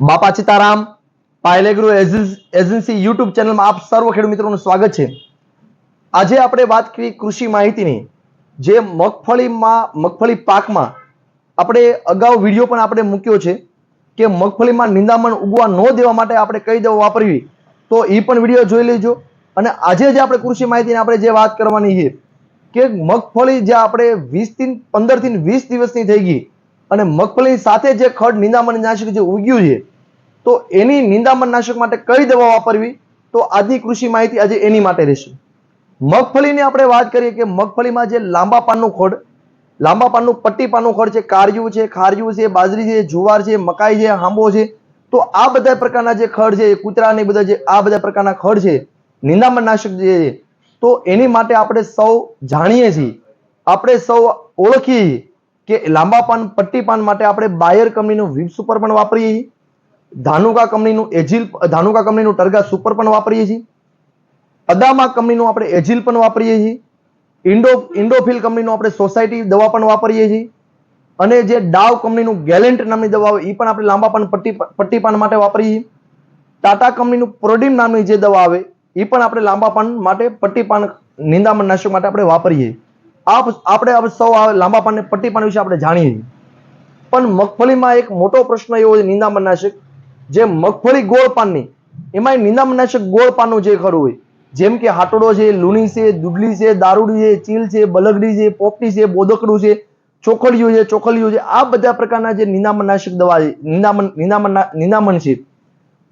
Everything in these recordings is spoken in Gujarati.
બાપા સીતારામ પાયલેગ્રુ એજન્સી યુટ્યુબ ચેનલમાં આપ સર્વ ખેડૂત મિત્રોનું સ્વાગત છે. આજે આપણે વાત કરી કૃષિ માહિતીની, જે મગફળીમાં મગફળી પાકમાં આપણે અગાઉ વીડિયો પણ આપણે મૂક્યો છે કે મગફળીમાં નિંદામણ ઉગવા ન દેવા માટે આપણે કઈ દવા વાપરવી, તો એ પણ વીડિયો જોઈ લેજો. અને આજે જે આપણે કૃષિ માહિતીની આપણે જે વાત કરવાની છે કે મગફળી જે આપણે વીસથી પંદરથી વીસ દિવસની થઈ ગઈ અને મગફળી સાથે જે ખડ નિંદામણ નાશક જે ઉગ્યું છે, તો એની નિંદામણ નાશક માટે કઈ દવા વાપરવી? તો આજની કૃષિ માહિતી આજે એની માટે રહેશે. મગફળીની આપણે વાત કરીએ કે મગફળીમાં જે લાંબા પાનનું ખડ, લાંબા પાનનું પટ્ટી પાનનું ખડ છે, કારજુ છે, ખારજુ છે, બાજરી છે, જુવાર છે, મકાઈ છે, આંબો છે, તો આ બધા પ્રકારના જે ખડ છે કૂતરા ને બધા જે, આ બધા પ્રકારના ખડ છે, નિંદામણ નાશક જે છે, તો એની માટે આપણે સૌ જાણીએ છીએ. આપણે સૌ ઓળખીએ કે લાંબા પાન, પટ્ટી પાન માટે આપણે બાયર કંપનીનું વિપ સુપર પણ વાપરીએ છીએ. ધાનુકા કંપનીનું એજિલ, ધાનુકા કંપનીનું ટર્ગા સુપર પણ વાપરીએ છીએ. અદામા કંપનીનું આપણે એજિલ પણ વાપરીએ છીએ. ઇન્ડો, ઇન્ડોફિલ કંપનીનું આપણે સોસાયટી દવા પણ વાપરીએ છીએ. અને જે ડાવ કંપનીનું ગેલેન્ટ નામની દવા આવે એ પણ આપણે લાંબા પાન, પટ્ટી પટ્ટી પાન માટે વાપરીએ છીએ. ટાટા કંપનીનું પ્રોડીમ નામની જે દવા આવે એ પણ આપણે લાંબા પાન માટે પટ્ટી પાન, નિંદામણ નાશક માટે આપણે વાપરીએ છીએ. આપ આપણે સૌ આ લાંબા પાન અને પટ્ટી પાન વિશે આપણે જાણીએ પણ મગફળીમાં એક મોટો પ્રશ્ન એવો છે નિંદામણ નાશક જે મગફળી ગોળ પાનની, એમાં નિંદામણ નાશક ગોળ પાનનું જે ખરું હોય, જેમ કે હાટડો છે, લુણી છે, દુબલી છે, દારૂડી છે, ચીલ છે, બલગડી છે, પોપટી છે, બોદકડું છે, ચોખડિયું છે, ચોખલિયું છે, આ બધા પ્રકારના જે નિંદામણ નાશક દવા છે નિંદામણ નિંદામણ નિંદામણ છે.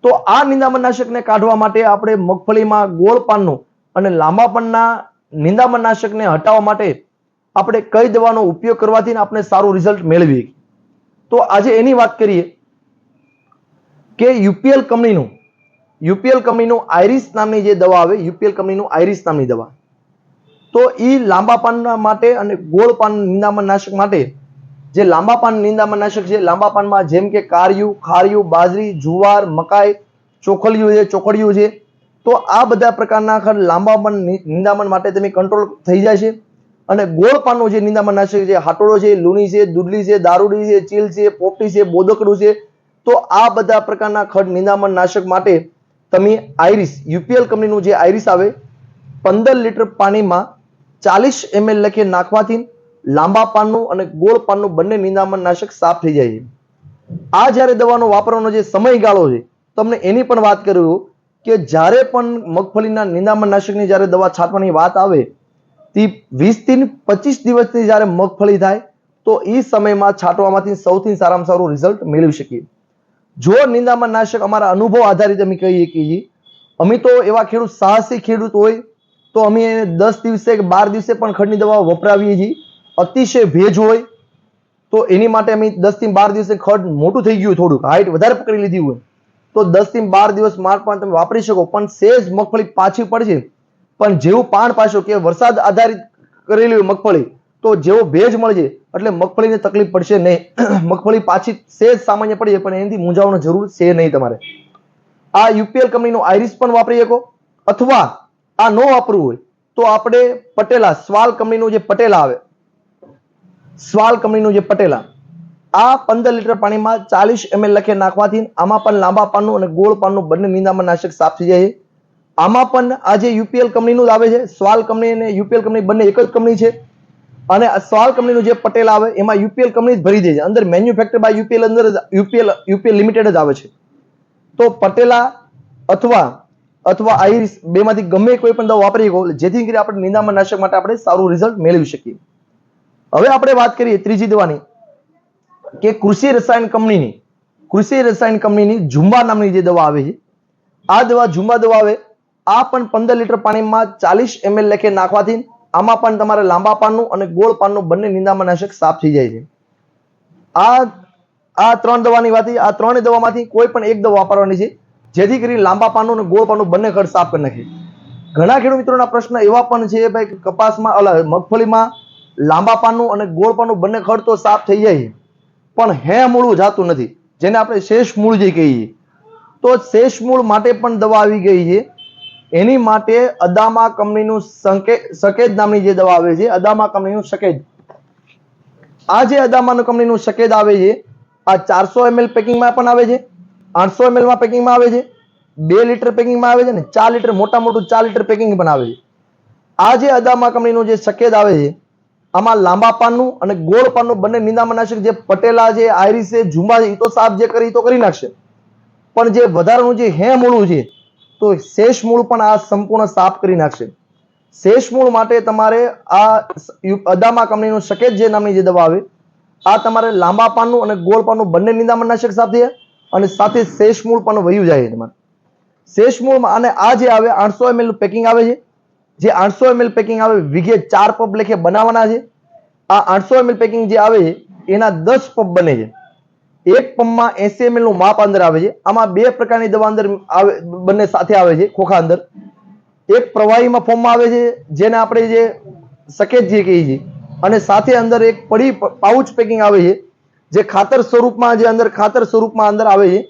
તો આ નિંદામણ નાશકને કાઢવા માટે આપણે મગફળીમાં ગોળ પાનનું અને લાંબા પાનના નિંદામણ નાશકને હટાવવા માટે આપણે કઈ દવાનો ઉપયોગ કરવાથી આપણે સારું રિઝલ્ટ મેળવીએ. તો આજે એની વાત કરીએ કે યુપીએલ કંપનીનું યુપીએલ કંપનીનું આઈરિસ નામની જે દવા આવે, યુપીએલ કંપનીનું આઈરિસ નામની દવા. તો એ લાંબા પાનના માટે અને ગોળ પાન નિંદામણ નાશક માટે, જે લાંબા પાન નિંદામણ નાશક છે, લાંબા પાનમાં જેમ કે કારિયું, ખારિયું, બાજરી, જુવાર, મકાઈ, ચોખલિયું છે ચોખડિયું છે તો આ બધા પ્રકારના ખડ લાંબા પાન નિંદામણ માટે તમે કંટ્રોલ થઈ જાય છે. અને ગોળ જે નિંદામણ નાશક છે હાટોડો છે, લૂણી છે, દૂધલી છે, દારૂડી છે, ચીલ છે, પોપટી છે, બોદકડું છે, તો આ બધા પ્રકારના ખડ નિંદામણ નાશક માટે તમે આઈરિસ, યુપીએલ કંપનીનું જે આઈરિસ આવે, પંદર લીટર પાણીમાં ચાલીસ એમએલ લખે નાખવાથી લાંબા પાનનું અને ગોળ પાનનું બંને નિંદામણ નાશક સાફ થઈ જાય છે. આ જ્યારે દવાનો વાપરવાનો જે સમયગાળો છે, તમને એની પણ વાત કરું કે જ્યારે પણ મગફળીના નિંદામણ નાશકની જ્યારે દવા છાંટવાની વાત આવે, તે વીસથી પચીસ દિવસની જ્યારે મગફળી થાય, તો એ સમયમાં છાંટવામાંથી સૌથી સારામાં સારું રિઝલ્ટ મેળવી શકીએ. જો નિંદામણ નાશક અમારા અનુભવ આધારિત અમે કહીએ કે અમે તો એવા ખેડૂત, સાહસી ખેડૂત હોય, તો અમે દસ દિવસે કે બાર દિવસે પણ ખડની દવા વપરાવીએ છીએ. અતિશય ભેજ હોય, તો એની માટે અમે દસથી બાર દિવસે ખડ મોટું થઈ ગયું થોડુંક હાઈટ વધારે પકડી લીધી હોય. તો દસથી બાર દિવસ માર્ક પણ તમે વાપરી શકો, પણ સેજ મગફળી પાછી પડશે. પણ જેવું પાણ પાછો કે વરસાદ આધારિત કરેલી મગફળી, તો જેવો ભેજ મળશે એટલે મગફળીને તકલીફ પડશે નહીં. મગફળી પાછી સેજ સામાન્ય પડી પણ એનાથી મૂંઝાવવાની જરૂર છે નહીં તમારે. આ યુપીએલ કંપનીનું આઈરિસ પણ વાપરી શકો, અથવા આ ન વાપરવું હોય, તો આપણે પટેલા, સ્વાલ કંપનીનું જે પટેલા આવે, સ્વાલ કંપનીનું જે પટેલા આ પંદર લીટર પાણીમાં ચાલીસ એમએલ લખે નાખવાથી આમાં પણ લાંબા પાનનું અને ગોળ પાનનું બંને નિંદામણ નાશક સાફ થઈ જાય આમાં પણ આ જે યુપીએલ કંપનીનું જ આવે છે, સ્વાલ કંપની અને યુપીએલ કંપની બંને એક જ કંપની છે. અને સ્વાલ કંપનીનું જે પટેલ આવે, એમાં યુપીએલ કંપની જ ભરી દે છે. અંદર મેન્યુફેક્ચર બાય યુપીએલ, અંદર યુપીએલ યુપીએલ લિમિટેડ જ આવે છે. તો પટેલા અથવા અથવા આઈરિસ બેમાંથી ગમે કોઈ પણ દવા વાપરી શકો જેથી કરી આપણે નિંદામણ નાશક માટે આપણે સારું રિઝલ્ટ મેળવી શકીએ. હવે આપણે વાત કરીએ ત્રીજી દવાની. કે કૃષિ રસાયણ કંપનીની, કૃષિ રસાયણ કંપનીની ઝુંબા નામની જે દવા આવે છે, આ દવા ઝુંબા દવા આવે, આ પણ પંદર લીટર પાણીમાં ચાલીસ એમએલ લખે નાખવાથી આમાં પણ તમારે લાંબા પાનનું અને ગોળ પાનનું બંને નિંદામણનાશક સાફ થઈ જાય છે. આ આ ત્રણ દવાની વાત, આ ત્રણેય દવામાંથી કોઈ પણ એક દવા વાપરવાની છે, જેથી કરી લાંબા પાનનું અને ગોળ પાનનું બંને ખડ સાફ કરી નાખે. ઘણા ખેડૂત મિત્રોના પ્રશ્ન એવા પણ છે ભાઈ કપાસમાં, અલા, મગફળીમાં લાંબા પાનનું અને ગોળ પાનનું બંને ખડ તો સાફ થઈ જાય છે. પણ હે મૂળું જાતું નથી. જેને આપણે શેષ મૂળ જે કહીએ. તો શેષ મૂળ માટે પણ દવા આવી ગઈ છે. એની માટે અદામા કંપનીનું સંકેત સકેદ નામની જે દવા આવે છે, અદામા કંપનીનું સકેદ આ જે અદામા કંપનીનું સકેદ આવે છે, આ ચારસો એમએલ પેકિંગમાં પણ આવે છે, આઠસો એમએલમાં પેકિંગમાં આવે છે, બે લીટર પેકિંગમાં આવે છે ને ચાર લીટર મોટા મોટું ચાર લીટર પેકિંગ પણ આવે છે. આ જે અદામા કંપનીનું જે સકેદ આવે છે આમાં લાંબા પાનનું અને ગોળ પાનનું બંને નિંદામણનાશક જે પટેલા છે આયરી છે, ઝુંબા છે એ તો સાફ જે કરી તો કરી નાખશે. પણ જે વધારાનું જે હે મૂળું છે, તો શેષ મૂળ પણ આ સંપૂર્ણ સાફ કરી નાખશે. શેષ મૂળ માટે તમારે આ અદામા કંપનીનું સકેત જે નામની જે દવા આવે, આ તમારે લાંબા પાનનું અને ગોળ પાનનું બંને નિંદામણનાશક સાથે અને સાથે શેષ મૂળ પણ વયું જાય તમારે. શેષ મૂળમાં અને આ જે આવે, આઠસો એમએલનું પેકિંગ આવે છે જે આઠસો એમએલ પેકિંગ આવે, વિઘે ચાર પબ લેખે બનાવવાના છે. આ આઠસો એમએલ પેકિંગ જે આવે છે, એના દસ પબ બને છે. એક પંપમાં એસી એમએલનું માપ અંદર આવે છે. આમાં બે પ્રકારની દવા અંદર આવે, બંને સાથે આવે છે, ખોખા અંદર. એક પ્રવાહીમાં ફોર્મમાં આવે છે, જેને આપણે જે સકેત જે કહીએ છીએ. અને સાથે અંદર એક પડી પાઉચ પેકિંગ આવે છે, જે ખાતર સ્વરૂપમાં જે અંદર, ખાતર સ્વરૂપમાં અંદર આવે છે.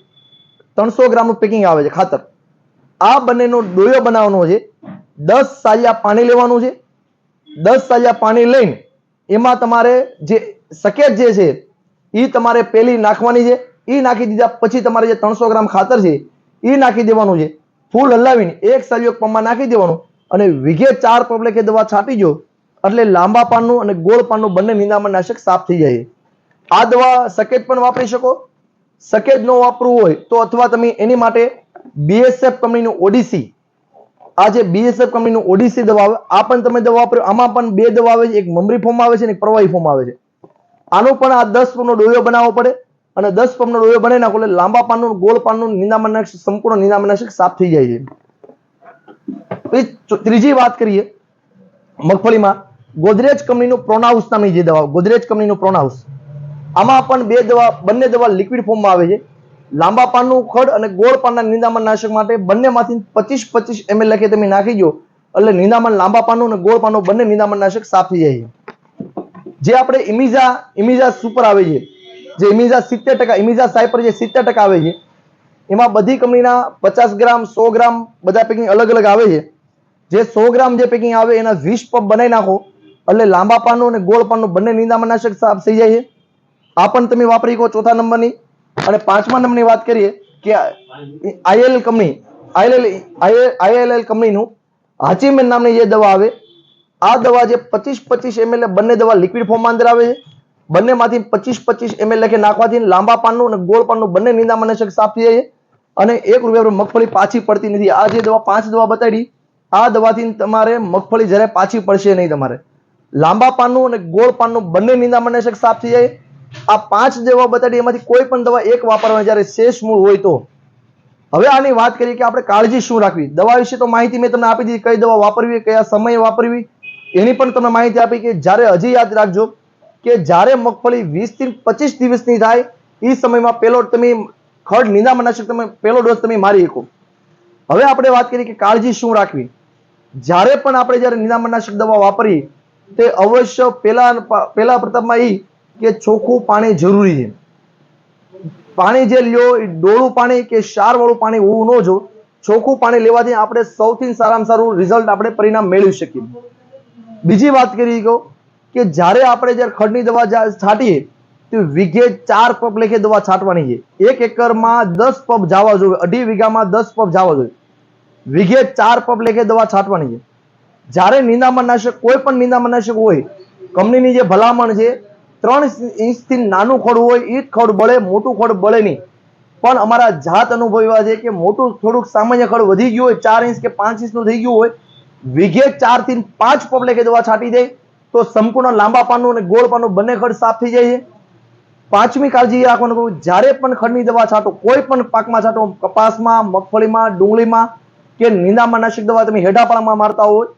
ત્રણસો ગ્રામનું પેકિંગ આવે છે, ખાતર. આ બંનેનો ડોયો બનાવવાનો છે. દસ સાલિયા પાણી લેવાનું છે. દસ સાલિયા પાણી લઈને એમાં તમારે જે સકેત જે છે એ તમારે પેલી નાખવાની છે. એ નાખી દીધા પછી તમારે જે ત્રણસો ગ્રામ ખાતર છે એ નાખી દેવાનું છે. ફૂલ હલાવીને એક સાલિયો પંપમાં નાખી દેવાનું અને વીઘે ચાર પગલે કે દવા છાંટી જો, એટલે લાંબા પાનનું અને ગોળ પાનનું બંને નિંદામણ નાશક સાફ થઈ જાય. આ દવા સકેત પણ વાપરી શકો. સકેત ન વાપરવું હોય તો અથવા તમે એની માટે બીએસએફ કંપનીનું ઓડીસી આ જે બીએસએફ કંપનીનું ઓડીસી દવા આવે, આ પણ તમે દવા વાપરો, આમાં પણ બે દવા આવે છે, એક મમરી ફોર્મ આવે છે અને એક પ્રવાહી ફોર્મ આવે છે. આનો પણ આ દસ પંપનો ડોયો બનાવવો પડે અને દસ પંપનો ડોયો બનાવી નાખો એટલે લાંબા પાનનું, ગોળ પાનનું નિંદામનાશક સંપૂર્ણ નિંદામનાશક સાફ થઈ જાય છે. ત્રીજી વાત કરીએ, મગફળીમાં, ગોદરેજ કંપનીનું પ્રોનાઉસ નામની જે દવા, ગોદરેજ કંપનીનું પ્રોનાઉસ આમાં પણ બે દવા, બંને દવા લિક્વિડ ફોર્મમાં આવે છે. લાંબા પાનનું ખડ અને ગોળ પાનના નિંદામણ નાશક માટે બંનેમાંથી પચીસ પચીસ એમએલ લખી તમે નાખી દો. એટલે નિંદામણ લાંબા પાનનું અને ગોળ પાનનું બંને નિંદામણ નાશક સાફ થઈ જાય જે આપણે ઇમિઝા ઇમિઝા સુપર આવે છે. જે ઇમિઝા સિત્તેર ટકા, ઇમિઝા સાયપર જે સિત્તેર ટકા આવે છે. એમાં બધી કંપનીના પચાસ ગ્રામ, સો ગ્રામ બધા પેકિંગ અલગ અલગ આવે છે. જે સો ગ્રામ જે પેકિંગ આવે એના વીસ પપ બનાવી નાખો. એટલે લાંબા પાનનું અને ગોળ પાનનું બંને નિંદામણ નાશક સાફ થઈ જાય આ પણ તમે વાપરી શકો ચોથા નંબરની. અને પાંચમા નંબરની વાત કરીએ કે આઈએલ કંપની આઈએલ આઈએલએલ કંપનીનું હાચીમેન નામની જે દવા આવે, આ દવા જે પચીસ પચીસ એમએલ બંને દવા લિક્વિડ ફોર્મમાં અંદર આવે છે. બંનેમાંથી પચીસ પચીસ એમએલ લખે નાખવાથી લાંબા પાનનું અને ગોળ પાનનું બંને નિંદામણ નાશક સાફ થઈ જાય અને એક રૂપિયા મગફળી પાછી પડતી નથી. આ જે દવા પાંચ દવા બતાડી, આ દવાથી તમારે મગફળી જ્યારે પાછી પડશે નહીં તમારે. લાંબા પાનનું અને ગોળ પાનનું બંને નિંદામણ નાશક સાફ થઈ જાય આ પાંચ દવા બતાડી, એમાંથી કોઈ પણ દવા એક વાપરવાની, જ્યારે શેષ મૂળ હોય તો. હવે આની વાત કરીએ કે આપણે કાળજી શું રાખવી? દવા વિશે તો માહિતી મેં તમને આપી દીધી, કઈ દવા વાપરવી, કયા સમયે વાપરવી. એની પણ તમને માહિતી આપી કે જ્યારે હજી યાદ રાખજો કે જ્યારે મગફળી વીસથી પચીસ દિવસની થાય એ સમયમાં પેલો તમે ખડ નિંદામણનાશક તમે પેલો ડોઝ તમે મારી શકો. હવે આપણે વાત કરીએ કે કાળજી શું રાખવી? જ્યારે પણ આપણે જ્યારે નિંદામનાશક દવા વાપરીએ, તે અવશ્ય પેલા પેલા પ્રતાપમાં એ કે ચોખ્ખું પાણી જરૂરી છે. પાણી જે લ્યો, એ ડોળું પાણી કે ક્ષારવાળું પાણી હોવું ન જો, ચોખ્ખું પાણી લેવાથી આપણે સૌથી સારામાં સારું રિઝલ્ટ આપણે પરિણામ મેળવી શકીએ. બીજી વાત કરી કહો કે જ્યારે આપણે જ્યારે ખડની દવા છાંટીએ, તો વીઘે ચાર પપ લેખે દવા છાંટવાની છે. એક એકરમાં દસ પપ જવા જોઈએ, અઢી વીઘામાં દસ પપ જવા જોઈએ. વીઘે ચાર પપ લેખે દવા છાંટવાની છે. જ્યારે નિંદામણનાશક કોઈ પણ નિંદામણનાશક હોય, કંપનીની જે ભલામણ છે ત્રણ ઇંચથી નાનું ખડ હોય એ ખડ બળે, મોટું ખડ બળે નહીં. પણ અમારા જાત અનુભવ એવા છે કે મોટું થોડુંક સામાન્ય ખડ વધી ગયું હોય, ચાર ઇંચ કે પાંચ ઇંચનું થઈ ગયું હોય, વીઘે ચારથી પાંચ પબ્લિકે દવા છાંટી જાય તો સંપૂર્ણ લાંબા પાનનું અને ગોળ પાનનું બંને ખડ સાફ થઈ જાય છે. પાંચમી કાળજી રાખવાનું કહું જ્યારે પણ ખડની દવા છાંટો, કોઈ પણ પાકમાં છાંટો, કપાસમાં, મગફળીમાં, ડુંગળીમાં કે નિંદામણનાશક દવા તમે હેઠાપાળામાં મારતા હોય,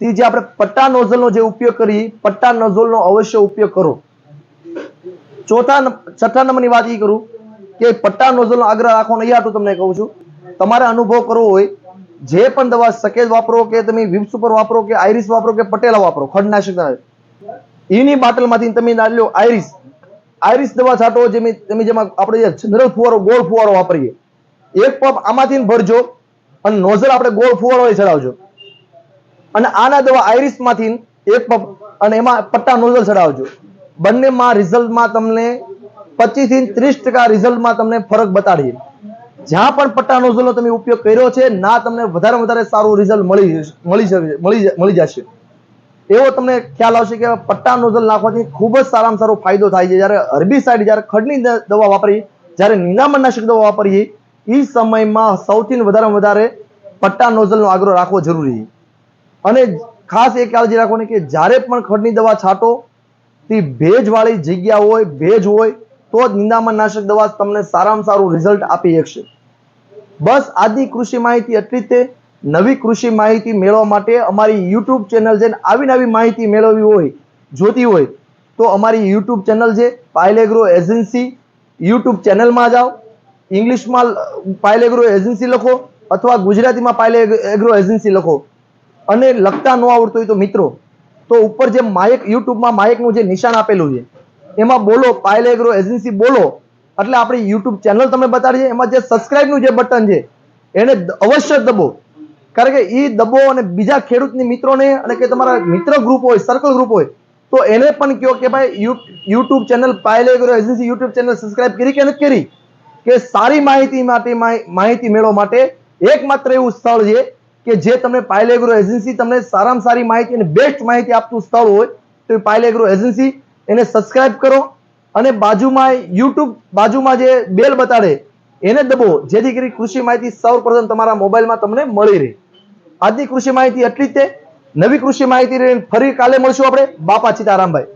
તે જે આપણે પટ્ટા નોઝલનો જે ઉપયોગ કરીએ, પટ્ટા નોઝલનો અવશ્ય ઉપયોગ કરો. ચોથા છઠ્ઠા નંબરની વાત એ કરું કે પટ્ટા નોઝલનો આગ્રહ રાખવાનો નહીં આટલું તમને કહું છું. તમારે અનુભવ કરવો હોય, જે પણ દવા સકેજ વાપરો કે તમે વિપ્સ ઉપર વાપરો કે આઈરિસ વાપરો કે પટેલા વાપરો, ખડનાશક. એની બાટલમાંથી તમે ના આઈરિસ. આઈરિસ દવા છાંટો જે તમે જેમાં આપણે જે જનરલ ફુવારો, ગોળ ફુવારો વાપરીએ. એક પપ આમાંથી ભરજો, અને નોઝલ આપણે ગોળ ફુવારો ચડાવજો. અને આના દવા આઈરિસમાંથી એક પપ અને એમાં પટ્ટા નોઝલ ચડાવજો. બંનેમાં રિઝલ્ટમાં તમને પચીસથી ત્રીસ ટકા રિઝલ્ટમાં તમને ફરક બતાડીએ. જ્યાં પણ પટ્ટા નોઝલનો તમે ઉપયોગ કર્યો છે, ના તમને વધારે વધારે સારું રિઝલ્ટ મળી મળી મળી મળી જશે. એવો તમને ખ્યાલ આવશે કે પટ્ટા નોઝલ નાખવાથી ખૂબ જ સારામાં સારો ફાયદો થાય છે. જ્યારે હર્બીસાઇડ જ્યારે ખડની દવા વાપરી, જ્યારે નિંદામણનાશક દવા વાપરીએ એ સમયમાં સૌથી વધારે વધારે પટ્ટા નોઝલનો આગ્રહ રાખવો જરૂરી અને ખાસ એ કાળજી રાખવાની કે જ્યારે પણ ખડની દવા છાંટો તે ભેજવાળી જગ્યા હોય, ભેજ હોય, તો જ નિંદામણનાશક દવા તમને સારામાં સારું રિઝલ્ટ આપી શકશે. બસ આજની કૃષિ માહિતી એટલી તે. નવી કૃષિ માહિતી મેળવવા માટે અમારી યુટ્યુબ ચેનલ છે આવી નવી માહિતી મેળવવી હોય, જોતી હોય, તો અમારી યુટ્યુબ ચેનલ છે પાયલેગ્રો એજન્સી યુટ્યુબ ચેનલમાં જાઓ. ઇંગ્લિશમાં પાયલેગ્રો એજન્સી લખો અથવા ગુજરાતીમાં પાયલે એગ્રો એજન્સી લખો. અને લખતા ન આવડતું હોય તો મિત્રો તો ઉપર જે માયક, યુટ્યુબમાં માયકનું જે નિશાન આપેલું છે, એમાં બોલો, પાયલેગ્રો એજન્સી બોલો, એટલે આપણી યુટ્યુબ ચેનલ તમે બતાવીએ એમાં જે સબસ્ક્રાઇબનું જે બટન છે, એને અવશ્ય દબો. કારણ કે એ દબો અને બીજા ખેડૂતની મિત્રોને અને કે તમારા મિત્ર ગ્રુપ હોય સર્કલ ગ્રુપ હોય, તો એને પણ કહો કે ભાઈ યુટ્યુબ ચેનલ, પાયલેગ્રો એજન્સી યુટ્યુબ ચેનલ સબસ્ક્રાઇબ કરી કે નથી કરી? કે સારી માહિતી માટે માહિ- માહિતી મેળવવા માટે એકમાત્ર એવું સ્થળ છે કે જે તમને પાયલેગ્રો એજન્સી તમને સારામાં સારી માહિતી અને બેસ્ટ માહિતી આપતું સ્થળ હોય, તો એ પાયલેગ્રો એજન્સી, એને સબસ્ક્રાઇબ કરો અને બાજુમાં યુટ્યુબ બાજુમાં જે બેલ બતાડે, એને દબો, જેથી કરી કૃષિ માહિતી સૌપ્રથમ તમારા મોબાઈલમાં તમને મળી રહે. આજની કૃષિ માહિતી એટલી જ તે નવી કૃષિ માહિતી ફરી કાલે મળશું આપણે. બાપા સીતારામભાઈ